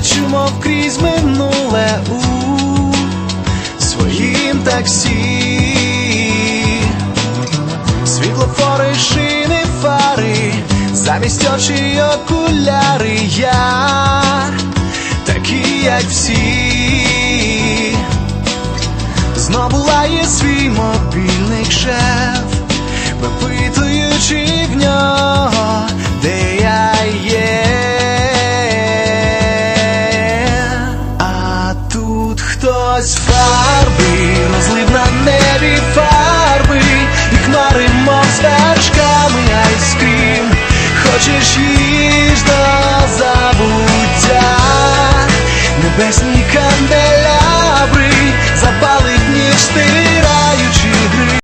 лечу, мов крізь минуле у своїм таксі. Світлофори, шини, фари, замість очі окуляри я такий, як всі. Знову лає свій мобільник хтось фарби, розлив на небі фарби, і хмари, мов вершками айскрім. Хочеш їж до забуття, небесні